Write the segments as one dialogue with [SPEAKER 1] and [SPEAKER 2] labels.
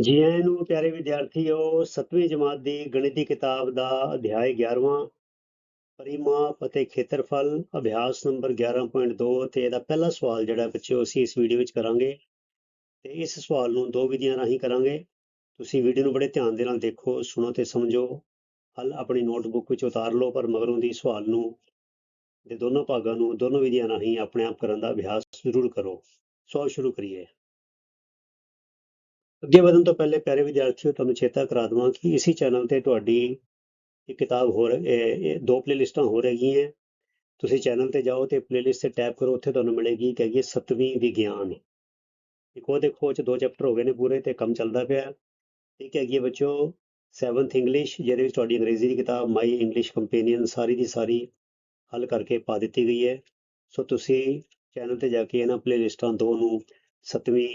[SPEAKER 1] ਜੀ ਆਇਆਂ ਨੂੰ ਪਿਆਰੇ ਵਿਦਿਆਰਥੀਓ 7ਵੀਂ ਜਮਾਤ ਦੀ ਗਣਿਤੀ ਕਿਤਾਬ ਦਾ ਅਧਿਆਇ 11ਵਾਂ ਪਰਿਮਾਪ ਅਤੇ ਖੇਤਰਫਲ ਅਭਿਆਸ ਨੰਬਰ 11.2 ਤੇ ਇਹਦਾ ਪਹਿਲਾ ਸਵਾਲ ਜਿਹੜਾ ਬੱਚਿਓ ਅਸੀਂ ਇਸ ਵੀਡੀਓ ਵਿੱਚ ਕਰਾਂਗੇ ਤੇ ਇਸ ਸਵਾਲ ਨੂੰ ਦੋ ਵਿਧੀਆਂ ਰਾਹੀਂ ਕਰਾਂਗੇ ਤੁਸੀਂ ਵੀਡੀਓ ਨੂੰ ਬੜੇ ਧਿਆਨ ਦੇ ਨਾਲ ਦੇਖੋ ਸੁਣੋ ਤੇ ਸਮਝੋ ਹੱਲ ਆਪਣੀ ਨੋਟਬੁੱਕ ਵਿੱਚ ਉਤਾਰ ਲਓ ਪਰ ਮਗਰੋਂ ਦੀ ਸਵਾਲ ਨੂੰ ਦੇ ਦੋਨੋਂ ਭਾਗਾਂ ਨੂੰ ਦੋਨੋਂ ਵਿਧੀਆਂ ਰਾਹੀਂ ਆਪਣੇ ਆਪ ਕਰਨ ਦਾ ਅਭਿਆਸ ਜ਼ਰੂਰ ਕਰੋ ਸੋ ਸ਼ੁਰੂ ਕਰੀਏ ਅੱਗੇ ਵਧਣ ਤੋਂ ਪਹਿਲੇ ਪਿਆਰੇ ਵਿਦਿਆਰਥੀਓ ਤੁਹਾਨੂੰ ਚੇਤਾ ਕਰਾ ਦਵਾਂ ਕਿ ਇਸੇ ਚੈਨਲ ਤੇ ਤੁਹਾਡੀ ਇੱਕ ਕਿਤਾਬ ਹੋਰ ਇਹ ਦੋ ਪਲੇਲਿਸਟਾਂ ਹੋ ਰਹੀਆਂ ਤੁਸੀਂ ਚੈਨਲ ਤੇ ਜਾਓ ਤੇ ਪਲੇਲਿਸਟ ਤੇ ਟੈਪ ਕਰੋ ਉੱਥੇ ਤੁਹਾਨੂੰ ਮਿਲੇਗੀ ਕਿ ਇਹ 7ਵੀਂ ਵਿਗਿਆਨ ਇੱਕ ਉਹ ਦੇਖੋ ਚ ਦੋ ਚੈਪਟਰ ਹੋ ਗਏ ਨੇ ਪੂਰੇ ਤੇ ਕੰਮ ਚੱਲਦਾ ਪਿਆ ਠੀਕ ਹੈ ਅੱਗੇ ਬੱਚੋ 7th ਇੰਗਲਿਸ਼ ਜਿਹਦੇ ਵਿੱਚ ਤੁਹਾਡੀ ਅੰਗਰੇਜ਼ੀ ਦੀ ਕਿਤਾਬ ਮਾਈ ਇੰਗਲਿਸ਼ ਕੰਪੈਨੀਅਨ ਸਾਰੀ ਦੀ ਸਾਰੀ ਹੱਲ ਕਰਕੇ ਪਾ ਦਿੱਤੀ ਗਈ ਹੈ ਸੋ ਤੁਸੀਂ ਚੈਨਲ ਤੇ ਜਾ ਕੇ ਇਹਨਾਂ ਪਲੇਲਿਸਟਾਂ ਦੋ ਨੂੰ 7ਵੀਂ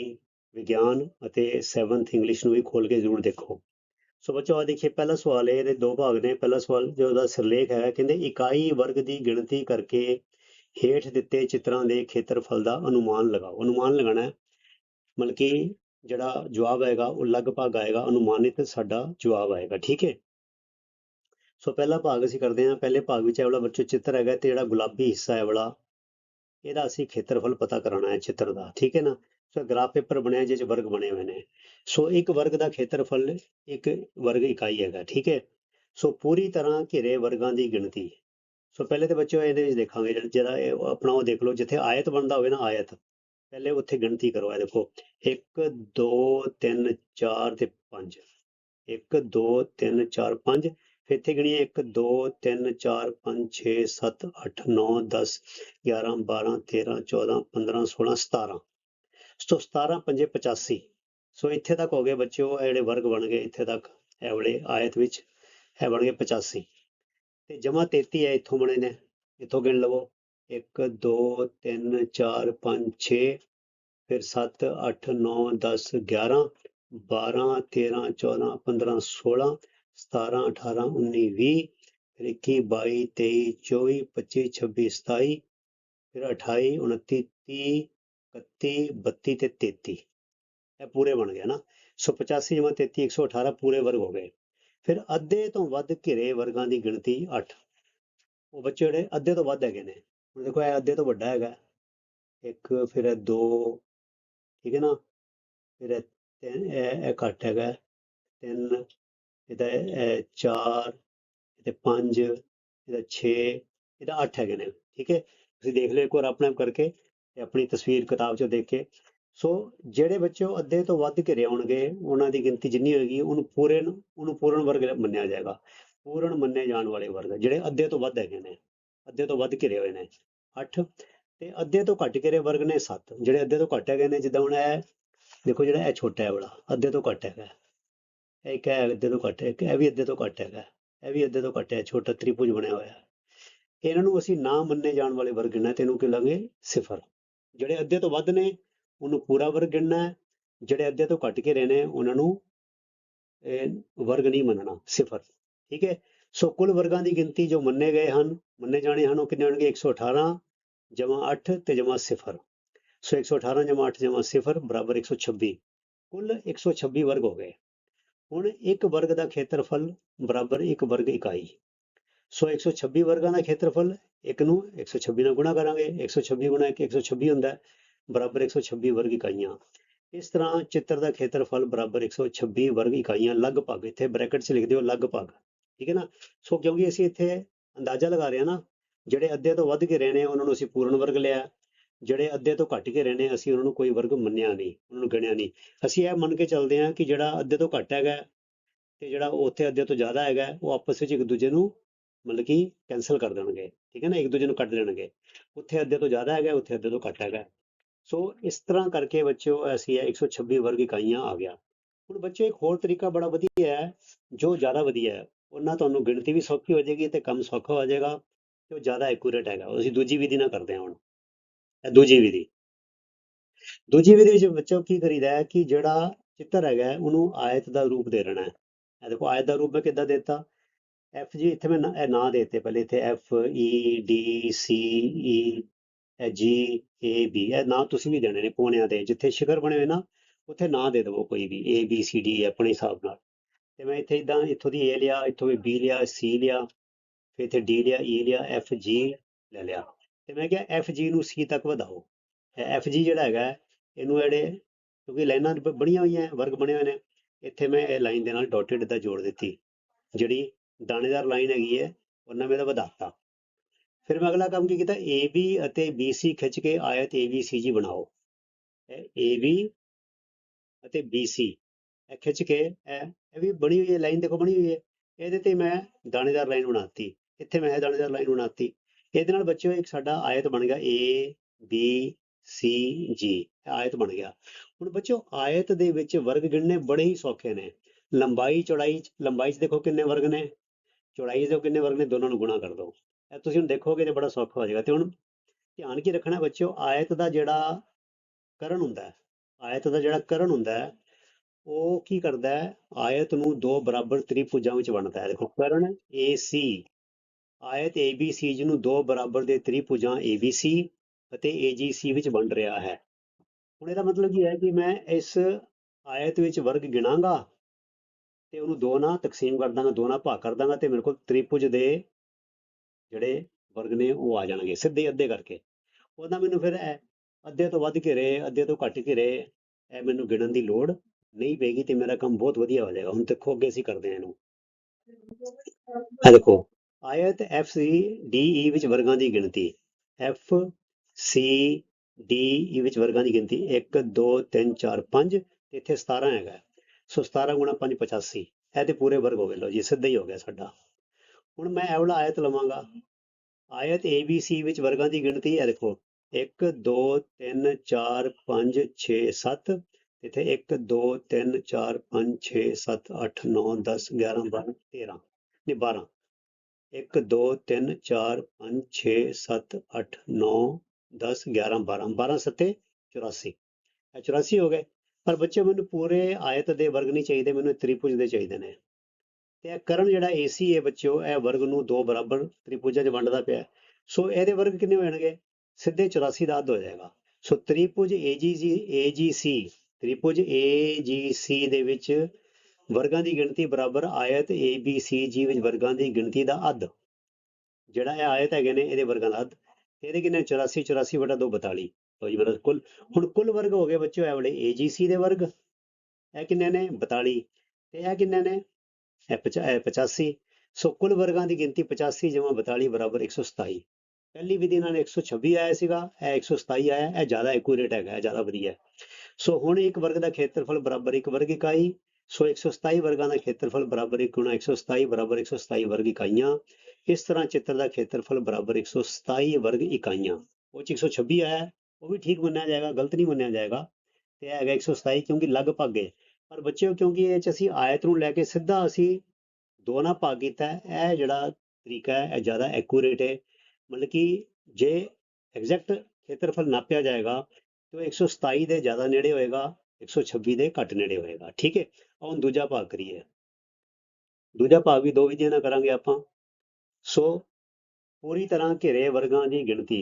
[SPEAKER 1] ਵਿਗਿਆਨ ਅਤੇ 7th ਇੰਗਲਿਸ਼ ਨੂੰ ਵੀ ਖੋਲ ਕੇ ਜ਼ਰੂਰ ਦੇਖੋ ਸੋ ਬੱਚੋ ਆ ਦੇਖੀਏ ਪਹਿਲਾ ਸਵਾਲ ਹੈ ਇਹਦੇ ਦੋ ਭਾਗ ਨੇ ਪਹਿਲਾ ਸਵਾਲ ਜੋ ਉਹਦਾ ਸਿਰਲੇਖ ਹੈ ਕਹਿੰਦੇ ਇਕਾਈ ਵਰਗ ਦੀ ਗਿਣਤੀ ਕਰਕੇ ਹੇਠ ਦਿੱਤੇ ਚਿੱਤਰਾਂ ਦੇ ਖੇਤਰਫਲ ਦਾ ਅਨੁਮਾਨ ਲਗਾਓ ਅਨੁਮਾਨ ਲਗਾਣਾ ਹੈ ਮਤਲਬ ਕਿ ਜਿਹੜਾ ਜਵਾਬ ਆਏਗਾ ਉਹ ਲਗਭਗ ਆਏਗਾ ਅਨੁਮਾਨਿਤ ਸਾਡਾ ਜਵਾਬ ਆਏਗਾ ਠੀਕ ਹੈ ਸੋ ਪਹਿਲਾ ਭਾਗ ਅਸੀਂ ਕਰਦੇ ਹਾਂ ਪਹਿਲੇ ਭਾਗ ਵਿੱਚ ਇਹ ਵਾਲਾ ਬੱਚੋ ਚਿੱਤਰ ਹੈਗਾ ਤੇ ਜਿਹੜਾ ਗੁਲਾਬੀ ਹਿੱਸਾ ਹੈ ਵਾਲਾ ਇਹਦਾ ਅਸੀਂ ਖੇਤਰਫਲ ਪਤਾ ਕਰਾਣਾ ਹੈ ਚਿੱਤਰ ਦਾ ਠੀਕ ਹੈ ਨਾ ਸੋ ਗ੍ਰਾਫ ਪੇਪਰ ਬਣਿਆ ਜਿਹਦੇ ਵਰਗ ਬਣੇ ਹੋਏ ਨੇ ਸੋ ਇੱਕ ਵਰਗ ਦਾ ਖੇਤਰਫਲ ਇੱਕ ਵਰਗ ਇਕਾਈ ਹੈਗਾ ਠੀਕ ਹੈ ਸੋ ਪੂਰੀ ਤਰ੍ਹਾਂ ਘਿਰੇ ਵਰਗਾਂ ਦੀ ਗਿਣਤੀ ਸੋ ਪਹਿਲੇ ਤੇ ਬੱਚਿਓ ਇਹਦੇ ਵਿੱਚ ਦੇਖਾਂਗੇ ਜਿਹੜਾ ਇਹ ਆਪਣਾ ਉਹ ਦੇਖ ਲਓ ਜਿੱਥੇ ਆਇਤ ਬਣਦਾ ਹੋਵੇ ਨਾ ਆਇਤ ਪਹਿਲੇ ਉੱਥੇ ਗਿਣਤੀ ਕਰੋ ਇਹ ਦੇਖੋ 1 2 3 4 ਤੇ 5 1 2 3 4 5 ਫਿਰ ਇੱਥੇ ਗਿਣੀਏ 1 2 3 4 5 6 7 8 9 10 11 12 13 14 15 16 17 ਸੋ 17 5 85 ਸੋ ਇੱਥੇ ਤੱਕ ਹੋ ਗਏ ਬੱਚਿਓ ਇਹ ਜਿਹੜੇ ਵਰਗ ਬਣ ਗਏ ਇੱਥੇ ਤੱਕ ਇਹ ਵਾਲੇ ਆਇਤ ਵਿੱਚ ਇਹ ਬਣ ਗਏ 85 ਤੇ ਜਮਾ 33 ਹੈ ਇੱਥੋਂ ਬਣੇ ਨੇ ਇੱਥੋਂ ਗਿਣ ਲਵੋ 1 2 3 4 5 6 ਫਿਰ 7 8 9 10 11 12 13 14 15 16 17 18 19 20 ਫਿਰ 21 22 23 24 25 26 27 ਫਿਰ 28 29 30 ਇਕੱਤੀ ਬੱਤੀ ਤੇ ਤੇਤੀ ਇਹ ਪੂਰੇ ਬਣ ਗਿਆ ਨਾ ਸੋ 85 ਜਮਾ 33 118 ਪੂਰੇ ਵਰਗ ਹੋ ਗਏ ਫਿਰ ਅੱਧੇ ਤੋਂ ਵੱਧ ਘਿਰੇ ਵਰਗਾਂ ਦੀ ਗਿਣਤੀ 8 ਉਹ ਬੱਚੇ ਜਿਹੜੇ ਅੱਧੇ ਤੋਂ ਵੱਧ ਹੈਗੇ ਨੇ ਹੁਣ ਦੇਖੋ ਇਹ ਅੱਧੇ ਤੋਂ ਵੱਡਾ ਹੈਗਾ ਇੱਕ ਫਿਰ ਇਹ ਦੋ ਠੀਕ ਹੈ ਨਾ ਫਿਰ ਇਹ ਤਿੰਨ ਇਹ ਘੱਟ ਹੈਗਾ ਤਿੰਨ ਇਹਦਾ ਇਹ ਚਾਰ ਇਹਦੇ ਪੰਜ ਇਹਦਾ 6 ਇਹਦਾ 8 ਹੈਗੇ ਨੇ ਠੀਕ ਹੈ ਤੁਸੀਂ ਦੇਖ ਲਓ ਇੱਕ ਵਾਰ ਆਪਣੇ ਆਪ ਕਰਕੇ ਆਪਣੀ ਤਸਵੀਰ ਕਿਤਾਬ ਚੋਂ ਦੇਖ ਕੇ ਸੋ ਜਿਹੜੇ ਬੱਚੇ ਅੱਧੇ ਤੋਂ ਵੱਧ ਘਿਰੇ ਹੋਣਗੇ ਉਹਨਾਂ ਦੀ ਗਿਣਤੀ ਜਿੰਨੀ ਹੋਏਗੀ ਉਹਨੂੰ ਪੂਰੇ ਉਹਨੂੰ ਪੂਰਨ ਵਰਗ ਮੰਨਿਆ ਜਾਏਗਾ ਪੂਰਨ ਮੰਨੇ ਜਾਣ ਵਾਲੇ ਵਰਗ ਜਿਹੜੇ ਅੱਧੇ ਤੋਂ ਵੱਧ ਹੈਗੇ ਨੇ ਅੱਧੇ ਤੋਂ ਵੱਧ ਘਿਰੇ ਹੋਏ ਨੇ 8 ਤੇ ਅੱਧੇ ਤੋਂ ਘੱਟ ਘਿਰੇ ਵਰਗ ਨੇ 7 ਜਿਹੜੇ ਅੱਧੇ ਤੋਂ ਘੱਟ ਹੈਗੇ ਨੇ ਜਿੱਦਾਂ ਹੁਣ ਇਹ ਦੇਖੋ ਜਿਹੜਾ ਇਹ ਛੋਟਾ ਹੈ ਬੜਾ ਅੱਧੇ ਤੋਂ ਘੱਟ ਹੈਗਾ ਇਹ ਇੱਕ ਹੈ ਅੱਧੇ ਤੋਂ ਘੱਟ ਹੈ ਇਹ ਵੀ ਅੱਧੇ ਤੋਂ ਘੱਟ ਹੈਗਾ ਇਹ ਵੀ ਅੱਧੇ ਤੋਂ ਘੱਟ ਹੈ ਛੋਟਾ ਤ੍ਰਿਭੁਜ ਬਣਿਆ ਹੋਇਆ ਇਹਨਾਂ ਨੂੰ ਅਸੀਂ ਨਾ ਮੰਨੇ ਜਾਣ ਵਾਲੇ ਵਰਗ ਨੇ ਤੇ ਇਹਨੂੰ ਕਿ ਲਾਂਗੇ ਸਿਫਰ ਜਿਹੜੇ ਅੱਧੇ ਤੋਂ ਵੱਧ ਨੇ ਉਹਨੂੰ ਪੂਰਾ ਵਰਗ ਗਿਣਨਾ ਹੈ ਜਿਹੜੇ ਅੱਧੇ ਤੋਂ ਘੱਟ ਕੇ ਰਹਿਣੇ ਉਹਨਾਂ ਨੂੰ ਵਰਗ ਨਹੀਂ ਮੰਨਣਾ ਸਿਫਰ ਠੀਕ ਹੈ ਸੋ ਕੁੱਲ ਵਰਗਾਂ ਦੀ ਗਿਣਤੀ ਜੋ ਮੰਨੇ ਗਏ ਹਨ ਮੰਨੇ ਜਾਣੇ ਹਨ ਉਹ ਕਿੰਨੇ ਹੋਣਗੇ 118 ਜਮਾ 8 ਤੇ ਜਮਾ 0 ਸੋ 118 ਜਮਾ 8 ਜਮਾ 0 ਬਰਾਬਰ 126 ਕੁੱਲ 126 ਵਰਗ ਹੋ ਗਏ ਹੁਣ ਇੱਕ ਵਰਗ ਦਾ ਖੇਤਰਫਲ ਬਰਾਬਰ ਇੱਕ ਵਰਗ ਇਕਾਈ ਸੋ 126 ਵਰਗਾਂ ਦਾ ਖੇਤਰਫਲ ਇੱਕ ਨੂੰ 126 ਨਾਲ ਗੁਣਾ ਕਰਾਂਗੇ 126 ਗੁਣਾ 1 126 ਹੁੰਦਾ ਬਰਾਬਰ 126 ਵਰਗ ਇਕਾਈਆਂ ਇਸ ਤਰ੍ਹਾਂ ਚਿੱਤਰ ਦਾ ਖੇਤਰਫਲ ਬਰਾਬਰ 126 ਵਰਗ ਇਕਾਈਆਂ ਲਗਭਗ ਇੱਥੇ ਬ੍ਰੈਕਟ 'ਚ ਲਿਖ ਦਿਓ ਲਗਭਗ ਠੀਕ ਹੈ ਨਾ ਸੋ ਕਿਉਂਕਿ ਅਸੀਂ ਇੱਥੇ ਅੰਦਾਜ਼ਾ ਲਗਾ ਰਹੇ ਹਾਂ ਨਾ ਜਿਹੜੇ ਅੱਧੇ ਤੋਂ ਵੱਧ ਕੇ ਰਹਿਣੇ ਉਹਨਾਂ ਨੂੰ ਅਸੀਂ ਪੂਰਨ ਵਰਗ ਲਿਆ ਜਿਹੜੇ ਅੱਧੇ ਤੋਂ ਘੱਟ ਕੇ ਰਹਿਣੇ ਅਸੀਂ ਉਹਨਾਂ ਨੂੰ ਕੋਈ ਵਰਗ ਮੰਨਿਆ ਨਹੀਂ ਉਹਨਾਂ ਨੂੰ ਗਿਣਿਆ ਨਹੀਂ ਅਸੀਂ ਇਹ ਮੰਨ ਕੇ ਚੱਲਦੇ ਹਾਂ ਕਿ ਜਿਹੜਾ ਅੱਧੇ ਤੋਂ ਘੱਟ ਹੈਗਾ ਤੇ ਜਿਹੜਾ ਉੱਥੇ ਅੱਧੇ ਤੋਂ ਜ਼ਿਆਦਾ ਹੈਗਾ ਉਹ ਆਪਸ ਵਿੱਚ ਇੱਕ ਦੂਜੇ ਨੂੰ ਮਤਲਬ ਕਿ ਕੈਨਸਲ ਕਰ ਦੇਣਗੇ ਠੀਕ ਹੈ ਨਾ ਇੱਕ ਦੂਜੇ ਨੂੰ ਕੱਟ ਦੇਣਗੇ ਉੱਥੇ ਅੱਧੇ ਤੋਂ ਜ਼ਿਆਦਾ ਹੈਗਾ ਉੱਥੇ ਅੱਧੇ ਤੋਂ ਘੱਟ ਹੈਗਾ ਸੋ ਇਸ ਤਰ੍ਹਾਂ ਕਰਕੇ ਬੱਚਿਓ ਅਸੀਂ 126 ਵਰਗ ਇਕਾਈਆਂ ਆ ਗਿਆ ਹੁਣ ਬੱਚੇ ਇੱਕ ਹੋਰ ਤਰੀਕਾ ਬੜਾ ਵਧੀਆ ਹੈ ਜੋ ਜ਼ਿਆਦਾ ਵਧੀਆ ਹੈ ਉਹਨਾਂ ਤੁਹਾਨੂੰ ਗਿਣਤੀ ਵੀ ਸੌਖੀ ਹੋ ਜਾਏਗੀ ਤੇ ਕੰਮ ਸੌਖਾ ਹੋ ਜਾਏਗਾ ਤੇ ਉਹ ਜ਼ਿਆਦਾ ਐਕੂਰੇਟ ਹੈਗਾ ਅਸੀਂ ਦੂਜੀ ਵਿਧੀ ਨਾਲ ਕਰਦੇ ਹਾਂ ਹੁਣ ਇਹ ਦੂਜੀ ਵਿਧੀ ਦੂਜੀ ਵਿਧੀ ਵਿੱਚ ਬੱਚੋ ਕੀ ਕਰੀਦਾ ਹੈ ਕਿ ਜਿਹੜਾ ਚਿੱਤਰ ਹੈਗਾ ਉਹਨੂੰ ਆਇਤ ਦਾ ਰੂਪ ਦੇ ਰਹਿਣਾ ਹੈ ਇਹ ਦੇਖੋ ਆਇਤ ਦਾ ਰੂਪ ਮੈਂ ਕਿੱਦਾਂ ਦਿੱਤਾ ਐਫ ਜੀ ਇੱਥੇ ਮੈਂ ਨਾ- ਇਹ ਨਾਂ ਦੇਤੇ ਪਹਿਲੇ ਇੱਥੇ ਐਫ ਈ ਡੀ ਸੀ ਈ ਜੀ ਏ ਬੀ ਇਹ ਨਾਂ ਤੁਸੀਂ ਵੀ ਦੇਣੇ ਨੇ ਪੋਣਿਆਂ ਦੇ ਜਿੱਥੇ ਸ਼ਿਖਰ ਬਣੇ ਹੋਏ ਨਾ ਉੱਥੇ ਨਾਂ ਦੇ ਦਿਵੋ ਕੋਈ ਵੀ ਏ ਬੀ ਸੀ ਡੀ ਆਪਣੇ ਹਿਸਾਬ ਨਾਲ ਤੇ ਮੈਂ ਇੱਥੇ ਇਦਾਂ ਇੱਥੋਂ ਦੀ ਏ ਲਿਆ ਇੱਥੋਂ ਵੀ ਬੀ ਲਿਆ ਸੀ ਲਿਆ ਫਿਰ ਇੱਥੇ ਡੀ ਲਿਆ ਈ e ਲਿਆ ਐਫ ਜੀ ਲੈ ਲਿਆ ਤੇ ਮੈਂ ਕਿਹਾ ਐਫ ਜੀ ਨੂੰ ਸੀ ਤੱਕ ਵਧਾਓ ਐਫ ਜੀ ਜਿਹੜਾ ਹੈਗਾ ਇਹਨੂੰ ਜਿਹੜੇ ਕਿਉਂਕਿ ਲਾਈਨਾਂ ਬਣੀਆਂ ਹੋਈਆਂ ਵਰਗ ਬਣੇ ਹੋਏ ਨੇ ਇੱਥੇ ਮੈਂ ਇਹ ਲਾਈਨ ਦੇ ਨਾਲ ਡਾਟਡ ਦਾ ਜੋੜ ਦਿੱਤੀ ਜਿਹੜੀ ਦਾਣੇਦਾਰ ਲਾਈਨ ਹੈਗੀ ਹੈ ਉਹਨਾਂ ਮੇਰਾ ਵਧਾਤਾ ਫਿਰ ਮੈਂ ਅਗਲਾ ਕੰਮ ਕੀ ਕੀਤਾ AB ਅਤੇ BC ਖਿੱਚ ਕੇ ਆਇਤ ABCG ਬਣਾਓ ਇਹ AB ਅਤੇ BC ਇਹ ਖਿੱਚ ਕੇ ਇਹ ਵੀ ਬਣੀ ਹੋਈ ਹੈ ਲਾਈਨ ਦੇਖੋ ਬਣੀ ਹੋਈ ਹੈ ਇਹਦੇ ਤੇ ਮੈਂ ਦਾਣੇਦਾਰ ਲਾਈਨ ਬਣਾਤੀ ਇੱਥੇ ਮੈਂ ਦਾਣੇਦਾਰ ਲਾਈਨ ਬਣਾਤੀ ਇਹਦੇ ਨਾਲ ਬੱਚਿਓ ਇੱਕ ਸਾਡਾ ਆਇਤ ਬਣ ਗਿਆ A B C G ਆਇਤ ਬਣ ਗਿਆ ਹੁਣ ਬੱਚਿਓ ਆਇਤ ਦੇ ਵਿੱਚ ਵਰਗ ਗਿਣਨੇ ਬੜੇ ਹੀ ਸੌਖੇ ਨੇ ਲੰਬਾਈ ਚੌੜਾਈ ਲੰਬਾਈ 'ਚ ਦੇਖੋ ਕਿੰਨੇ ਵਰਗ ਨੇ ਚੌੜਾਈ ਦੇ ਕਿੰਨੇ ਵਰਗ ਨੇ ਦੋਨਾਂ ਨੂੰ ਗੁਣਾ ਕਰ ਦੋ ਇਹ ਤੁਸੀਂ ਹੁਣ ਦੇਖੋਗੇ ਤੇ ਬੜਾ ਸੌਖਾ ਹੋ ਜਾਏਗਾ ਤੇ ਹੁਣ ਧਿਆਨ ਕੀ ਰੱਖਣਾ ਬੱਚਿਓ ਆਇਤ ਦਾ ਜਿਹੜਾ ਕਰਨ ਹੁੰਦਾ ਆਇਤ ਦਾ ਜਿਹੜਾ ਕਰਨ ਹੁੰਦਾ ਉਹ ਕੀ ਕਰਦਾ ਹੈ ਆਇਤ ਨੂੰ ਦੋ ਬਰਾਬਰ ਤ੍ਰਿਭੁਜਾਂ ਵਿੱਚ ਵੰਡਦਾ ਹੈ ਦੇਖੋ ਕਰਨ AC ਆਇਤ ABC ਜਿਹਨੂੰ ਦੋ ਬਰਾਬਰ ਦੇ ਤ੍ਰਿਭੁਜਾਂ ABC ਅਤੇ AGC ਵਿੱਚ ਵੰਡ ਰਿਹਾ ਹੈ ਹੁਣ ਇਹਦਾ ਮਤਲਬ ਕੀ ਹੈ ਕਿ ਮੈਂ ਇਸ ਆਇਤ ਵਿੱਚ ਵਰਗ ਗਿਣਾਂਗਾ ਤੇ ਉਹਨੂੰ ਦੋ ਨਾਲ ਤਕਸੀਮ ਕਰ ਦਾਂਗਾ ਦੋ ਨਾਲ ਭਾਗ ਕਰ ਦਾਂਗਾ ਤੇ ਮੇਰੇ ਕੋਲ ਤ੍ਰਿਭੁਜ ਦੇ ਜਿਹੜੇ ਵਰਗ ਨੇ ਉਹ ਆ ਜਾਣਗੇ ਸਿੱਧੇ ਅੱਧੇ ਕਰਕੇ ਉਹਦਾ ਮੈਨੂੰ ਫਿਰ ਅੱਧੇ ਤੋਂ ਵੱਧ ਕੇ ਅੱਧੇ ਤੋਂ ਘੱਟ ਕੇ ਐ ਇਹ ਮੈਨੂੰ ਗਿਣਨ ਦੀ ਲੋੜ ਨਹੀਂ ਪੈਗੀ ਤੇ ਮੇਰਾ ਕੰਮ ਬਹੁਤ ਵਧੀਆ ਹੋ ਜਾਏਗਾ ਹੁਣ ਦੇਖੋ ਅੱਗੇ ਅਸੀਂ ਕਰਦੇ ਆ ਇਹਨੂੰ ਆ ਦੇਖੋ ਆਇਤ ਐਫ ਸੀ ਡੀ ਈ ਵਿੱਚ ਵਰਗਾਂ ਦੀ ਗਿਣਤੀ ਐਫ ਸੀ ਡੀ ਈ ਵਿੱਚ ਵਰਗਾਂ ਦੀ ਗਿਣਤੀ 1 2 3 4 5 ਤੇ ਇੱਥੇ 17 ਹੈਗਾ ਸੋ 17 ਗੁਣਾ 5 85 ਇਹ ਤੇ ਪੂਰੇ ਵਰਗ ਹੋ ਗਏ ਲੋ ਜੀ ਸਿੱਧਾ ਹੀ ਹੋ ਗਿਆ ਸਾਡਾ ਹੁਣ ਮੈਂ ਇਹ ਵਾਲਾ ਆਇਤ ਲਵਾਂਗਾ ਆਇਤ ABC ਵਿੱਚ ਵਰਗਾਂ ਦੀ ਗਿਣਤੀ ਹੈ ਦੇਖੋ 1 2 3 4 5 6 7 ਇੱਥੇ 1 2 3 4 5 6 7 8 9 10 11 12 13 ਨੇ 12 1 2 3 4 5 6 7 8 9 10 11 12 12 7 84 84 ਹੋ ਗਏ ਪਰ ਬੱਚੇ ਮੈਨੂੰ ਪੂਰੇ ਆਇਤ ਦੇ ਵਰਗ ਨਹੀਂ ਚਾਹੀਦੇ ਮੈਨੂੰ ਤ੍ਰਿਭੁਜ ਦੇ ਚਾਹੀਦੇ ਨੇ ਤੇ ਇਹ ਕਰਨ ਜਿਹੜਾ AC ਹੈ ਬੱਚਿਓ ਇਹ ਵਰਗ ਨੂੰ ਦੋ ਬਰਾਬਰ ਤ੍ਰਿਭੁਜਾਂ 'ਚ ਵੰਡਦਾ ਪਿਆ ਸੋ ਇਹਦੇ ਵਰਗ ਕਿੰਨੇ ਹੋ ਜਾਣਗੇ ਸਿੱਧੇ 84 ਦਾ ਅੱਧ ਹੋ ਜਾਏਗਾ ਸੋ ਤ੍ਰਿਭੁਜ AGC AGC ਤ੍ਰਿਭੁਜ AGC ਦੇ ਵਿੱਚ ਵਰਗਾਂ ਦੀ ਗਿਣਤੀ ਬਰਾਬਰ ਆਇਤ ABCG ਵਿੱਚ ਵਰਗਾਂ ਦੀ ਗਿਣਤੀ ਦਾ ਅੱਧ ਜਿਹੜਾ ਇਹ ਆਇਤ ਹੈਗੇ ਨੇ ਇਹਦੇ ਵਰਗਾਂ ਦਾ ਅੱਧ ਇਹਦੇ ਕਿੰਨੇ 84 84 2 42 ਮਤਲਬ ਕੁੱਲ ਹੁਣ ਕੁੱਲ ਵਰਗ ਹੋ ਗਏ ਬੱਚਿਓ ਇਹ ਵਾਲੇ AGC ਦੇ ਵਰਗ ਇਹ ਕਿੰਨੇ ਨੇ 42 ਤੇ ਇਹ ਕਿੰਨੇ ਨੇ ਇਹ 85 ਸੋ ਕੁੱਲ ਵਰਗਾਂ ਦੀ ਗਿਣਤੀ 85 ਜਮਾ 42 ਬਰਾਬਰ 127 ਪਹਿਲੀ ਵਿਧੀ ਨਾਲ 126 ਆਇਆ ਸੀਗਾ ਇਹ 127 ਆਇਆ ਇਹ ਜ਼ਿਆਦਾ ਐਕੂਰੇਟ ਹੈਗਾ ਜ਼ਿਆਦਾ ਵਧੀਆ ਸੋ ਹੁਣ ਇੱਕ ਵਰਗ ਦਾ ਖੇਤਰਫਲ ਬਰਾਬਰ ਇੱਕ ਵਰਗ ਇਕਾਈ ਸੋ 127 ਵਰਗਾਂ ਦਾ ਖੇਤਰਫਲ ਬਰਾਬਰ 1 127 ਬਰਾਬਰ 127 ਵਰਗ ਇਕਾਈਆਂ ਇਸ ਤਰ੍ਹਾਂ ਚਿੱਤਰ ਦਾ ਖੇਤਰਫਲ ਬਰਾਬਰ 127 ਵਰਗ ਇਕਾਈਆਂ ਉਹ 126 ਆਇਆ ਉਹ ਵੀ ਠੀਕ ਮੰਨਿਆ ਜਾਏਗਾ ਗਲਤ ਨਹੀਂ ਮੰਨਿਆ ਜਾਏਗਾ ਤੇ ਇਹ ਹੈਗਾ 127 ਕਿਉਂਕਿ ਲਗਭਗ ਹੈ ਪਰ ਬੱਚਿਓ ਕਿਉਂਕਿ ਇਹ ਚ ਅਸੀਂ ਆਇਤ ਨੂੰ ਲੈ ਕੇ ਸਿੱਧਾ ਅਸੀਂ ਦੋ ਨਾਲ ਭਾਗ ਕੀਤਾ ਇਹ ਜਿਹੜਾ ਤਰੀਕਾ ਹੈ ਇਹ ਜ਼ਿਆਦਾ ਐਕੂਰੇਟ ਹੈ ਮਤਲਬ ਕਿ ਜੇ ਐਗਜ਼ੈਕਟ ਖੇਤਰਫਲ ਨਾਪਿਆ ਜਾਏਗਾ ਤੇ 127 ਦੇ ਜ਼ਿਆਦਾ ਨੇੜੇ ਹੋਏਗਾ 126 ਦੇ ਘੱਟ ਨੇੜੇ ਹੋਏਗਾ ਠੀਕ ਹੈ ਹੁਣ ਦੂਜਾ ਭਾਗ ਕਰੀਏ ਦੂਜਾ ਭਾਗ ਵੀ ਦੋ ਵਿਧੀਆਂ ਨਾਲ ਕਰਾਂਗੇ ਆਪਾਂ ਸੋ ਪੂਰੀ ਤਰ੍ਹਾਂ ਘਰੇ ਵਰਗਾਂ ਦੀ ਗਿਣਤੀ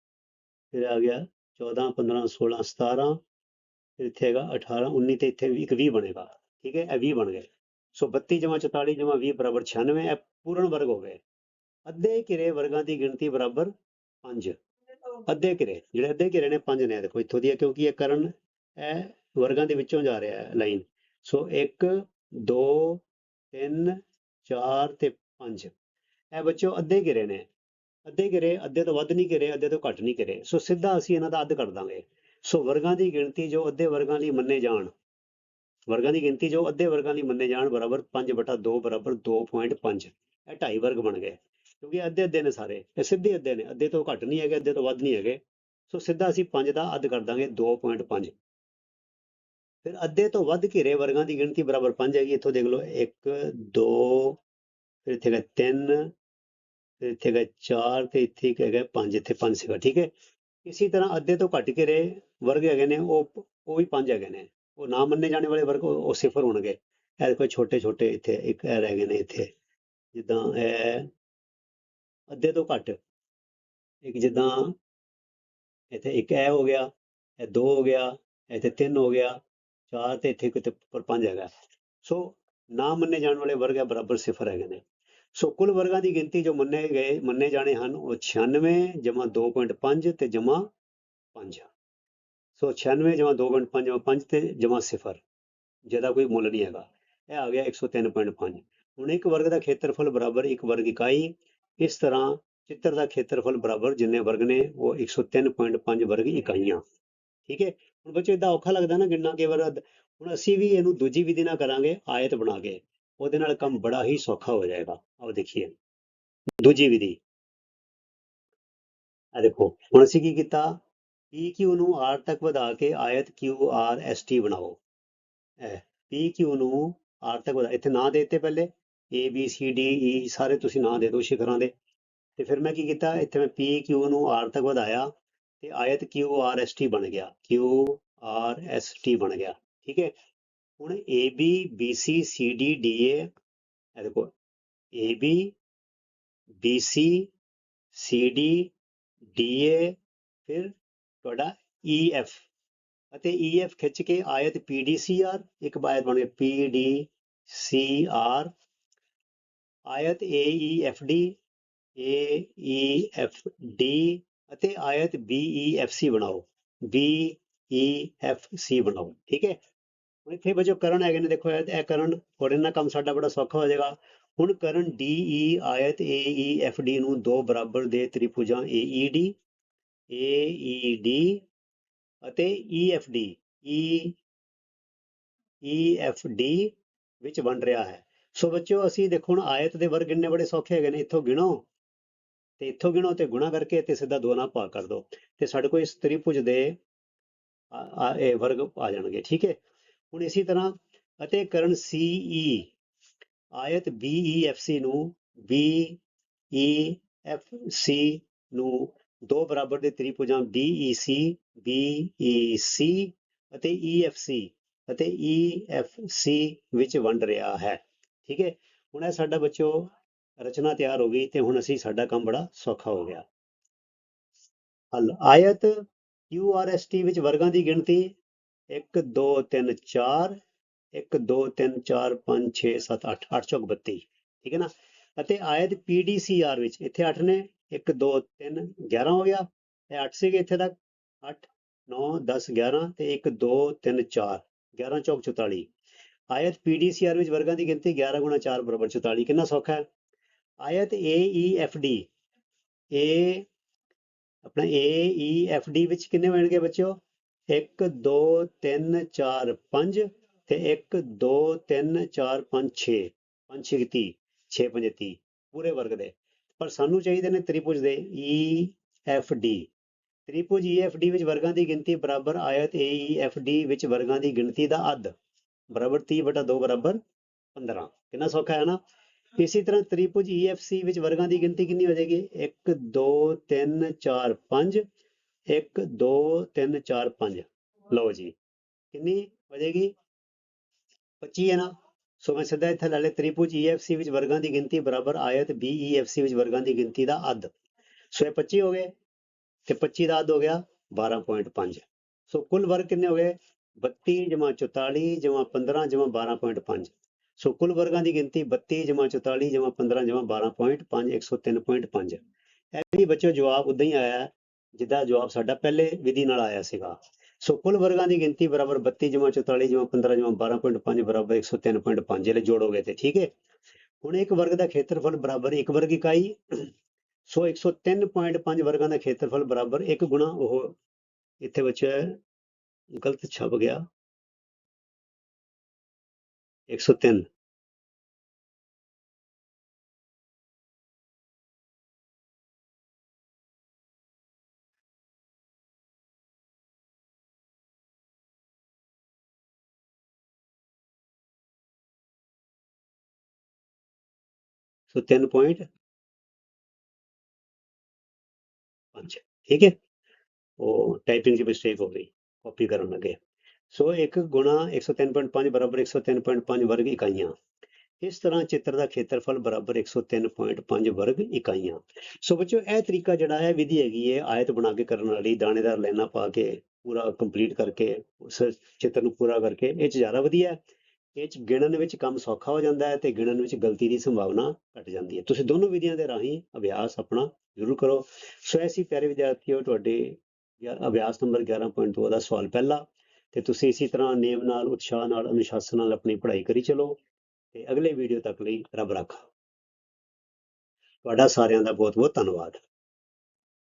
[SPEAKER 1] ਫਿਰ ਆ ਗਿਆ 14 15 16 17 ਫਿਰ ਇੱਥੇ ਹੈਗਾ 18 19 ਤੇ ਇੱਥੇ ਇੱਕ 20 ਬਣੇਗਾ ਠੀਕ ਹੈ ਇਹ 20 ਬਣ ਗਏ ਸੋ 32 ਜਮਾ 44 ਜਮਾ 20 ਬਰਾਬਰ 96 ਇਹ ਪੂਰਨ ਵਰਗ ਹੋ ਗਏ ਅੱਧੇ ਘੇਰੇ ਵਰਗਾਂ ਦੀ ਗਿਣਤੀ ਬਰਾਬਰ 5 ਅੱਧੇ ਘੇਰੇ, ਜਿਹੜੇ ਅੱਧੇ ਘੇਰੇ ਨੇ 5 ਨੇ ਦੇਖੋ ਇੱਥੋਂ ਦੀ ਕਿਉਂਕਿ ਇਹ ਕਰਨ ਇਹ ਵਰਗਾਂ ਦੇ ਵਿੱਚੋਂ ਜਾ ਰਿਹਾ ਹੈ ਲਾਈਨ ਸੋ 1 2 3 4 ਤੇ 5 ਇਹ ਬੱਚੋ ਅੱਧੇ ਘੇਰੇ ਨੇ ਅੱਧੇ ਘਰੇ ਅੱਧੇ ਤੋਂ ਵੱਧ ਨਹੀਂ ਘਰੇ ਅੱਧੇ ਤੋਂ ਘੱਟ ਨਹੀਂ ਘਰੇ ਸੋ ਸਿੱਧਾ ਅਸੀਂ ਇਹਨਾਂ ਦਾ ਅੱਧ ਕਰ ਦਾਂਗੇ ਸੋ ਵਰਗਾਂ ਦੀ ਗਿਣਤੀ ਜੋ ਅੱਧੇ ਵਰਗਾਂ ਲਈ ਮੰਨੇ ਜਾਣ ਵਰਗਾਂ ਦੀ ਗਿਣਤੀ ਜੋ ਅੱਧੇ ਵਰਗਾਂ ਲਈ ਮੰਨੇ ਜਾਣ ਬਰਾਬਰ 5 ਬਟਾ 2 ਬਰਾਬਰ 2.5 ਇਹ ਢਾਈ ਵਰਗ ਬਣ ਗਏ ਕਿਉਂਕਿ ਅੱਧੇ ਅੱਧੇ ਨੇ ਸਾਰੇ ਇਹ ਸਿੱਧੇ ਅੱਧੇ ਨੇ ਅੱਧੇ ਤੋਂ ਘੱਟ ਨਹੀਂ ਹੈਗੇ ਅੱਧੇ ਤੋਂ ਵੱਧ ਨਹੀਂ ਹੈਗੇ ਸੋ ਸਿੱਧਾ ਅਸੀਂ 5 ਦਾ ਅੱਧ ਕਰ ਦਾਂਗੇ 2.5 ਫਿਰ ਅੱਧੇ ਤੋਂ ਵੱਧ ਘੇਰੇ ਵਰਗਾਂ ਦੀ ਗਿਣਤੀ ਬਰਾਬਰ 5 ਹੈਗੀ ਇੱਥੋਂ ਦੇਖ ਲਓ 1 2 ਫਿਰ ਇੱਥੇ 3 ਤੇ ਇੱਥੇ ਹੈਗਾ 4 ਤੇ ਇੱਥੇ ਇੱਕ ਹੈਗਾ 5 ਇੱਥੇ 5 ਸੀਗਾ ਠੀਕ ਹੈ ਇਸੇ ਤਰ੍ਹਾਂ ਅੱਧੇ ਤੋਂ ਘੱਟ ਕੇ ਰਹੇ ਵਰਗ ਹੈਗੇ ਨੇ ਉਹ ਉਹ ਵੀ 5 ਹੈਗੇ ਨੇ ਉਹ ਨਾ ਮੰਨੇ ਜਾਣ ਵਾਲੇ ਵਰਗ ਉਹ ਸਿਫਰ ਹੋਣਗੇ ਇਹ ਦੇਖੋ ਛੋਟੇ ਛੋਟੇ ਇੱਥੇ ਇੱਕ ਇਹ ਰਹਿ ਗਏ ਨੇ ਇੱਥੇ ਜਿੱਦਾਂ ਇਹ ਅੱਧੇ ਤੋਂ ਘੱਟ ਇੱਕ ਜਿੱਦਾਂ ਇੱਥੇ ਇੱਕ ਇਹ ਹੋ ਗਿਆ ਇਹ ਦੋ ਹੋ ਗਿਆ ਇੱਥੇ ਤਿੰਨ ਹੋ ਗਿਆ ਚਾਰ ਤੇ ਇੱਥੇ ਕਿਤੇ ਪਰ ਪੰਜ ਹੈਗਾ ਸੋ ਨਾ ਮੰਨੇ ਜਾਣ ਵਾਲੇ ਵਰਗ ਹੈ ਬਰਾਬਰ ਸਿਫਰ ਹੈਗੇ ਨੇ ਸੋ ਕੁੱਲ ਵਰਗਾਂ ਦੀ ਗਿਣਤੀ ਜੋ ਮੰਨੇ ਗਏ ਮੰਨੇ ਜਾਣੇ ਹਨ ਉਹ 96 ਜਮਾ 2.5 ਤੇ ਜਮਾ 5 ਸੋ 96 ਜਮਾ 2.5 ਜਮਾ 5 ਤੇ ਜਮਾ 0 ਜਿਹਦਾ ਕੋਈ ਮੁੱਲ ਨਹੀਂ ਹੈਗਾ ਇਹ ਆ ਗਿਆ 103.5 ਹੁਣ ਇੱਕ ਵਰਗ ਦਾ ਖੇਤਰਫਲ ਬਰਾਬਰ ਇੱਕ ਵਰਗ ਇਕਾਈ ਇਸ ਤਰ੍ਹਾਂ ਚਿੱਤਰ ਦਾ ਖੇਤਰਫਲ ਬਰਾਬਰ ਜਿੰਨੇ ਵਰਗ ਨੇ ਉਹ 103.5 ਵਰਗ ਇਕਾਈਆਂ ਠੀਕ ਹੈ ਹੁਣ ਬੱਚੇ ਇਦਾਂ ਔਖਾ ਲੱਗਦਾ ਨਾ ਗਿਣਨਾ ਕੇਵਲ ਹੁਣ ਅਸੀਂ ਵੀ ਇਹਨੂੰ ਦੂਜੀ ਵਿਧੀ ਨਾਲ ਕਰਾਂਗੇ ਆਇਤ ਬਣਾ ਕੇ ਉਹਦੇ ਨਾਲ ਕੰਮ ਬੜਾ ਹੀ ਸੌਖਾ ਹੋ ਜਾਏਗਾ ਆਓ ਦੇਖੀਏ ਦੂਜੀ ਵਿਧੀ ਆ ਦੇਖੋ ਹੁਣ ਅਸੀਂ ਕੀ ਕੀਤਾ PQ ਨੂੰ R ਤੱਕ ਵਧਾ ਕੇ ਆਇਤ QRST ਬਣਾਓ PQ ਨੂੰ R ਤੱਕ ਵਧਾ ਇੱਥੇ ਨਾਂ ਦੇ ਦਿੱਤੇ ਪਹਿਲੇ A B C D E ਸਾਰੇ ਤੁਸੀਂ ਨਾਂ ਦੇ ਦਿਓ ਸ਼ਿਖਰਾਂ ਦੇ ਤੇ ਫਿਰ ਮੈਂ ਕੀ ਕੀਤਾ ਇੱਥੇ ਮੈਂ PQ ਨੂੰ R ਤੱਕ ਵਧਾਇਆ ਤੇ ਆਇਤ QRST ਬਣ ਗਿਆ QRST ਬਣ ਗਿਆ ਠੀਕ ਹੈ ਹੁਣ AB BC CD DA ਇਹ ਦੇਖੋ AB BC CD DA ਫਿਰ ਤੁਹਾਡਾ EF ਅਤੇ EF ਖਿੱਚ ਕੇ ਆਇਤ PDCR ਇੱਕ ਬਾਇਤ ਬਣ ਗਿਆ PDCR ਆਇਤ AEFD AEFD ਅਤੇ ਆਇਤ BEFC ਬਣਾਓ BEFC ਬਣਾਓ ਠੀਕ ਹੈ ਇੱਥੇ ਬਜੋ ਕਰਨ ਹੈਗੇ ਨੇ ਦੇਖੋ ਇਹ ਕਰਨ ਥੋੜੇ ਇਹਨਾਂ ਕੰਮ ਸਾਡਾ ਬੜਾ ਸੌਖਾ ਹੋ ਜਾਏਗਾ ਹੁਣ ਕਰਨ ਡੀ ਈ e, ਆਇਤ ਏ ਈ ਐਫ ਡੀ ਨੂੰ ਦੋ ਬਰਾਬਰ ਦੇ ਤ੍ਰਿਭੁਜਾਂ ਏ E D A E D ਅਤੇ E F D E E F D ਵਿੱਚ ਵੰਡ ਰਿਹਾ ਹੈ ਸੋ ਬੱਚਿਓ ਅਸੀਂ ਦੇਖੋ ਹੁਣ ਆਇਤ ਦੇ ਵਰਗ ਇੰਨੇ ਬੜੇ ਸੌਖੇ ਹੈਗੇ ਨੇ ਇੱਥੋਂ ਗਿਣੋ ਤੇ ਇੱਥੋਂ ਗਿਣੋ ਤੇ ਗੁਣਾ ਕਰਕੇ ਤੇ ਸਿੱਧਾ ਦੋ ਨਾਲ ਭਾਗ ਕਰ ਦਿਓ ਤੇ ਸਾਡੇ ਕੋਲ ਇਸ ਤ੍ਰਿਭੁਜ ਦੇ ਇਹ ਵਰਗ ਆ ਜਾਣਗੇ ਠੀਕ ਹੈ ਹੁਣ ਇਸੇ ਤਰ੍ਹਾਂ ਅਤੇ ਕਰਨ CE ਆਇਤ BEFC ਨੂੰ BEFC ਨੂੰ ਦੋ ਬਰਾਬਰ ਦੇ ਤ੍ਰਿਭੁਜਾਂ DEC BEC ਅਤੇ EFC ਅਤੇ EFC ਵਿੱਚ ਵੰਡ ਰਿਹਾ ਹੈ ਠੀਕ ਹੈ ਹੁਣ ਇਹ ਸਾਡਾ ਬੱਚੋ ਰਚਨਾ ਤਿਆਰ ਹੋ ਗਈ ਤੇ ਹੁਣ ਅਸੀਂ ਸਾਡਾ ਕੰਮ ਬੜਾ ਸੌਖਾ ਹੋ ਗਿਆ ਹਲ ਆਇਤ QRST ਵਿੱਚ ਵਰਗਾਂ ਦੀ ਗਿਣਤੀ 1 2 3 4 1 2 3 4 5 6 7 8 32 ਠੀਕ ਹੈ ਨਾ ਅਤੇ ਆਇਤ ਪੀਡੀਸੀਆਰ ਵਿੱਚ ਇੱਥੇ 8 ਨੇ 1 2 3 11 ਹੋ ਗਿਆ ਇਹ 8 ਸੀਗੇ ਇੱਥੇ ਤੱਕ 8 9 10 11 ਤੇ 1 2 3 4 11 ਚੌਕ 44 ਆਇਤ ਪੀਡੀਸੀਆਰ ਵਿੱਚ ਵਰਗਾਂ ਦੀ ਗਿਣਤੀ 11 4 44 ਕਿੰਨਾ ਸੌਖਾ ਹੈ ਆਇਤ ਡੀ ਏ ਆਪਣਾ ਡੀ ਵਿੱਚ ਕਿੰਨੇ ਹੋਣਗੇ ਬੱਚਿਓ 1 2 3 4 5 ਤੇ 1 2 3 4 5 6 6 ਪੂਰੇ ਵਰਗ ਦੇ ਪਰ ਸਾਨੂੰ ਚਾਹੀਦੇ ਨੇ ਤ੍ਰਿਭੁਜ ਦੇ E F D ਤ੍ਰਿਭੁਜ E ਵਿੱਚ ਵਰਗਾਂ ਦੀ ਗਿਣਤੀ ਬਰਾਬਰ ਆਇਤ A E ਵਿੱਚ ਵਰਗਾਂ ਦੀ ਗਿਣਤੀ ਦਾ ਅੱਧ ਬਰਾਬਰ 30 ਬਟਾ 2 ਬਰਾਬਰ 15 ਕਿੰਨਾ ਸੌਖਾ ਹੈ ਨਾ ਇਸੇ ਤਰ੍ਹਾਂ ਤ੍ਰਿਭੁਜ EFC ਵਿੱਚ ਵਰਗਾਂ ਦੀ ਗਿਣਤੀ ਕਿੰਨੀ ਹੋ ਜਾਏਗੀ 1 2 3 4 5 1 2 3 4 5 ਲਓ ਜੀ ਕਿੰਨੀ ਵਜੇਗੀ 25 ਹੈ ਨਾ ਸੋ ਮੈਂ ਸਿੱਧਾ ਇੱਥੇ ਲੈ ਲੇ ਤ੍ਰਿਪੂਜ EFC ਵਿੱਚ ਵਰਗਾਂ ਦੀ ਗਿਣਤੀ ਬਰਾਬਰ ਆਇਤ BEFC ਵਿੱਚ ਵਰਗਾਂ ਦੀ ਗਿਣਤੀ ਦਾ ਅੱਧ ਸੋ ਇਹ 25 ਹੋ ਗਏ ਤੇ 25 ਦਾ ਅੱਧ ਹੋ ਗਿਆ 12.5 ਸੋ ਕੁੱਲ ਵਰਗ ਕਿੰਨੇ ਹੋ ਗਏ 32 ਜਮਾ 44 ਜਮਾ 15 ਜਮਾ 12.5 ਸੋ ਕੁੱਲ ਵਰਗਾਂ ਦੀ ਗਿਣਤੀ 32 ਜਮਾ 44 ਜਮਾ 15 ਜਮਾ 12.5 103.5 ਇਹ ਵੀ ਬੱਚੋ ਜਵਾਬ ਉਦਾਂ ਹੀ ਆਇਆ ਜਿੱਦਾਂ ਜਵਾਬ ਸਾਡਾ ਪਹਿਲੇ ਵਿਧੀ ਨਾਲ ਆਇਆ ਸੀਗਾ ਸੋ ਕੁੱਲ ਵਰਗਾਂ ਦੀ ਗਿਣਤੀ ਬਰਾਬਰ 32 44 15 12.5 ਬਰਾਬਰ 103.5 ਜਿਹੜੇ ਜੋੜੋਗੇ ਤੇ ਠੀਕ ਹੈ ਹੁਣ ਇੱਕ ਵਰਗ ਦਾ ਖੇਤਰਫਲ ਬਰਾਬਰ ਇੱਕ ਵਰਗ ਇਕਾਈ ਸੋ 103.5 ਵਰਗਾਂ ਦਾ ਖੇਤਰਫਲ ਬਰਾਬਰ 1 ਗੁਣਾ ਉਹ ਇੱਥੇ ਬੱਚਾ ਗਲਤ ਛਪ ਗਿਆ 103 ਸੋ 3.5 ਠੀਕ ਹੈ ਉਹ ਟਾਈਪਿੰਗ वो टाइपिंग ਹੋ ਗਈ ਕਾਪੀ ਕਰਨ कॉपी ਸੋ 1 ਗੁਣਾ 103.5 ਬਰਾਬਰ 103.5 ਵਰਗ ਇਕਾਈਆਂ ਇਸ ਤਰ੍ਹਾਂ ਚਿੱਤਰ ਦਾ ਖੇਤਰਫਲ ਬਰਾਬਰ 103.5 ਵਰਗ ਇਕਾਈਆਂ ਸੋ ਬੱਚਿਓ ਇਹ ਤਰੀਕਾ ਜਿਹੜਾ ਹੈ ਵਿਧੀ ਹੈਗੀ ਹੈ ਆਇਤ ਬਣਾ ਕੇ ਕਰਨ ਵਾਲੀ ਦਾਣੇਦਾਰ ਲੈਣਾ ਪਾ ਕੇ ਪੂਰਾ ਕੰਪਲੀਟ ਕਰਕੇ ਉਸ ਚਿੱਤਰ ਨੂੰ ਪੂਰਾ ਕਰਕੇ ਇਹ ਚ ਜ਼ਿਆਦਾ ਵਧੀਆ ਹੈ ਇਹ ਚ ਗਿਣਨ ਵਿੱਚ ਕੰਮ ਸੌਖਾ ਹੋ ਜਾਂਦਾ ਹੈ ਤੇ ਗਿਣਨ ਵਿੱਚ ਗਲਤੀ ਦੀ ਸੰਭਾਵਨਾ ਘਟ ਜਾਂਦੀ ਹੈ ਤੁਸੀਂ ਦੋਨੋਂ ਵਿਧੀਆਂ ਦੇ ਰਾਹੀਂ ਅਭਿਆਸ ਆਪਣਾ ਜ਼ਰੂਰ ਕਰੋ ਸੋ ਐਸੀ ਪਿਆਰੇ ਵਿਦਿਆਰਥੀਓ ਤੁਹਾਡੇ ਅਭਿਆਸ ਨੰਬਰ 11.2 ਦਾ ਸਵਾਲ ਪਹਿਲਾ ਤੇ ਤੁਸੀਂ ਇਸੇ ਤਰ੍ਹਾਂ ਨੇਮ ਨਾਲ ਉਤਸ਼ਾਹ ਨਾਲ ਅਨੁਸ਼ਾਸਨ ਨਾਲ ਆਪਣੀ ਪੜ੍ਹਾਈ ਕਰੀ ਚਲੋ ਤੇ ਅਗਲੇ ਵੀਡੀਓ ਤੱਕ ਲਈ ਰੱਬ ਰੱਖਾ ਤੁਹਾਡਾ ਸਾਰਿਆਂ ਦਾ ਬਹੁਤ ਬਹੁਤ ਧੰਨਵਾਦ